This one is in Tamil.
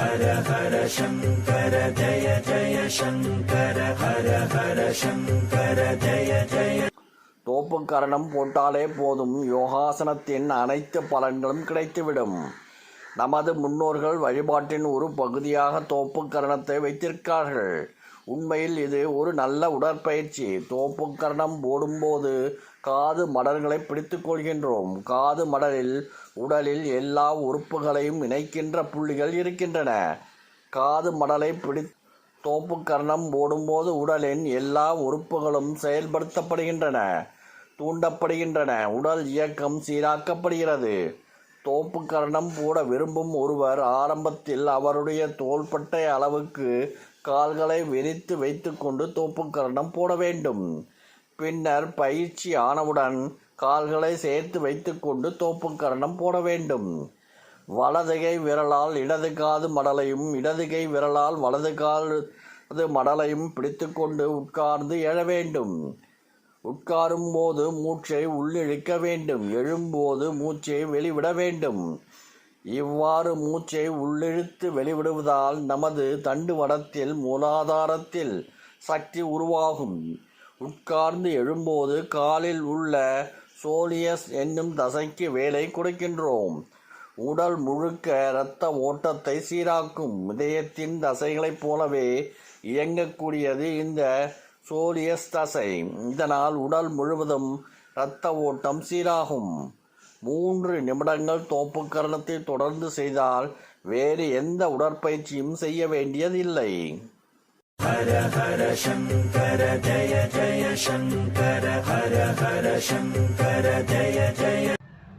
ஹர ஹர சங்கர ஜய ஜய சங்கர ஹர ஹர சங்கர ஜய ஜய தோப்புக்கரணம் போட்டாலே போதும். யோகாசனத்தின் அனைத்து பலன்களும் கிடைத்துவிடும். நமது முன்னோர்கள் வழிபாட்டின் ஒரு பகுதியாக தோப்பு கரணத்தை வைத்திருக்கிறார்கள் உண்மையில் இது ஒரு நல்ல உடற்பயிற்சி. தோப்புக்கரணம் போடும்போது காது மடல்களை பிடித்து கொள்கின்றோம். காது மடலில் உடலில் எல்லா உறுப்புகளையும் இணைக்கின்ற புள்ளிகள் இருக்கின்றன. காது மடலை பிடி தோப்புக்கரணம் போடும்போது உடலின் எல்லா உறுப்புகளும் செயல்படுத்தப்படுகின்றன தூண்டப்படுகின்றன. உடல் இயக்கம் சீராக்கப்படுகிறது. தோப்புக்கரணம் போட விரும்பும் ஒருவர் ஆரம்பத்தில் அவருடைய தோள்பட்டை அளவுக்கு கால்களை விரித்து வைத்துக்கொண்டு தோப்புக்கரணம் போட வேண்டும். பின்னர் பயிற்சி ஆனவுடன் கால்களை சேர்த்து வைத்துக்கொண்டு தோப்புக்கரணம் போட வேண்டும். வலதுகை விரலால் இடது காது மடலையும் இடதுகை விரலால் வலது காது மடலையும் பிடித்துக்கொண்டு உட்கார்ந்து எழ வேண்டும். உட்காரும் போது மூச்சை உள்ளிழுக்க வேண்டும். எழும்போது மூச்சை வெளிவிட வேண்டும். இவ்வாறு மூச்சை உள்ளிழுத்து வெளிவிடுவதால் நமது தண்டுவடத்தில் மூலாதாரத்தில் சக்தி உருவாகும். உட்கார்ந்து எழும்போது காலில் உள்ள சோலியஸ் என்னும் தசைக்கு வேலை கொடுக்கின்றோம். உடல் முழுக்க இரத்த ஓட்டத்தை சீராக்கும். இதயத்தின் தசைகளைப் போலவே இயங்கக்கூடியது இந்த சோலியஸ் தசை இதனால் உடல் முழுவதும் இரத்த ஓட்டம் சீராகும். மூன்று நிமிடங்கள் தோப்புக்கரணத்தை தொடர்ந்து செய்தால் வேறு எந்த உடற்பயிற்சியும் செய்ய வேண்டியதில்லை. ஹர ஹர சங்கர ஜய ஜய சங்கர ஹர ஹர சங்கர ஜய ஜய